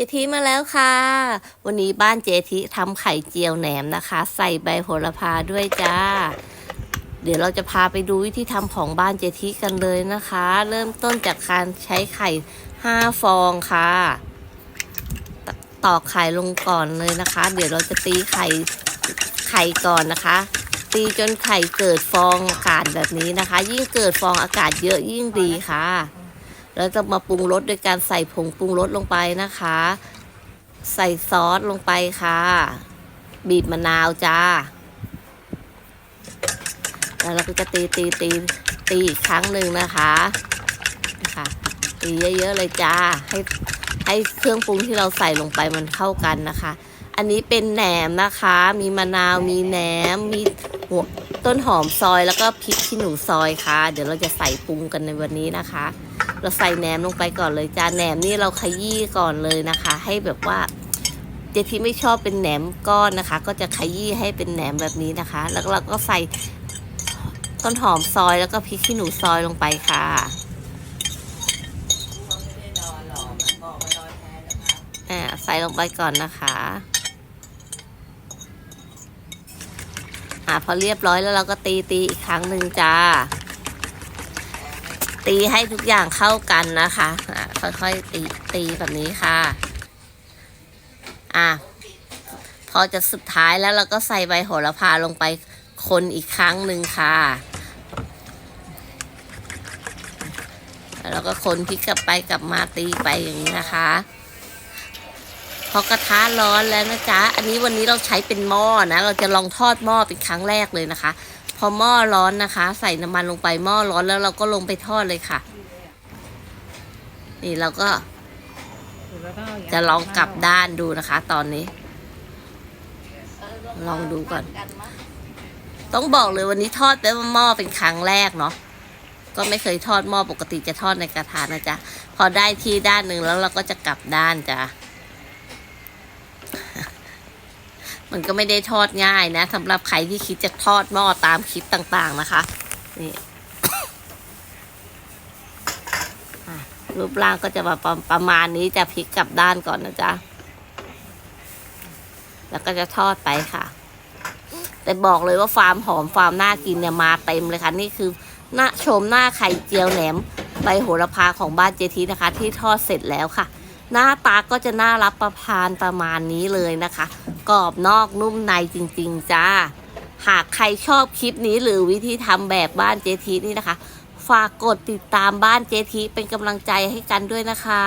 จทีมาแล้วค่ะ วันนี้บ้านเจทีทำไข่เจียวแหนมนะคะ ใส่ใบโหระพาด้วยจ้า เดี๋ยวเราจะพาไปดูวิธีทำของบ้านเจทีกันเลยนะคะ เริ่มต้นจากการใช้ไข่5ฟองค่ะ ตอกไข่ลงก่อนเลยนะคะ เดี๋ยวเราจะตีไข่ไข่ก่อนนะคะ ตีจนไข่เกิดฟองอากาศแบบนี้นะคะ ยิ่งเกิดฟองอากาศเยอะยิ่งดีค่ะ แล้วจะมาปรุงรสโดยการใส่ผงปรุงรสลงไปนะคะ ใส่ซอสลงไปค่ะ บีบมะนาวจ้า แล้วเราก็จะตีตีตีตีอีกครั้งหนึ่งนะคะนะคะตีเยอะๆเลยจ้า ให้ให้เครื่องปรุงที่เราใส่ลงไปมันเข้ากันนะคะ อันนี้เป็นแหนมนะคะ มีมะนาว มีแหนม มีหัวต้นหอมซอยแล้วก็พริกขี้หนูซอยค่ะ เดี๋ยวเราจะใส่ปรุงกันในวันนี้นะคะ เราใส่แหนมลงไปก่อนเลยจ้าแหนมนี่เราขยี้ก่อนเลยนะคะ ให้แบบว่าเจที่ไม่ชอบเป็นแหนมก้อนนะคะ ก็จะขยี้ให้เป็นแหนมแบบนี้นะคะ แล้วเราก็ใส่ต้นหอมซอยแล้วก็พริกขี้หนูซอยลงไปค่ะอ่าใส่ลงไปก่อนนะคะอ่าพอเรียบร้อยแล้วเราก็ตีตีอีกครั้งหนึ่งจ้า ตีให้ทุกอย่างเข้ากันนะคะะค่อยๆตีตีแบบนี้ค่ะ อะ พอจะสุดท้ายแล้วเราก็ใส่ใบโหระพาลงไปคนอีกครั้งหนึ่งค่ะ แล้วก็คนพลิกกลับไปกลับมาตีไปอย่างนี้นะคะพอกระทะร้อนแล้วนะจ๊ะ อันนี้วันนี้เราใช้เป็นหม้อนะ เราจะลองทอดหม้อเป็นครั้งแรกเลยนะคะ พอหม้อร้อนนะคะ ใส่น้ำมันลงไปหม้อร้อนแล้วเราก็ลงไปทอดเลยค่ะ นี่เราก็จะลองกลับด้านดูนะคะ ตอนนี้ ลองดูก่อน ต้องบอกเลยวันนี้ทอดเป็นหม้อเป็นครั้งแรกเนาะก็ไม่เคยทอดหม้อปกติจะทอดในกระทะนะจ๊ะ พอได้ที่ด้านหนึ่งแล้วเราก็จะกลับด้านจ้ะ มันก็ไม่ได้ทอดง่ายนะสำหรับใครที่คิดจะทอดหม้อตามคลิปต่างๆนะคะ นี่รูปร่างก็จะมาประประมาณนี้จะพลิกกลับด้านก่อนนะจ๊ะ แล้วก็จะทอดไปค่ะ แต่บอกเลยว่าฟาร์มหอมฟาร์มน่ากินเนี่ยมาเต็มเลยค่ะ นี่คือหน้าชมหน้าไข่เจียวแหนมใบโหระพาของบ้านเจทีนะคะ ที่ทอดเสร็จแล้วค่ะ หน้าตาก็จะน่ารับประทานประมาณนี้เลยนะคะ กรอบนอกนุ่มในจริง ๆ จ้า หากใครชอบคลิปนี้หรือวิธีทำแบบบ้านเจทีนี่นะคะ ฝากกดติดตามบ้านเจทีเป็นกำลังใจให้กันด้วยนะคะ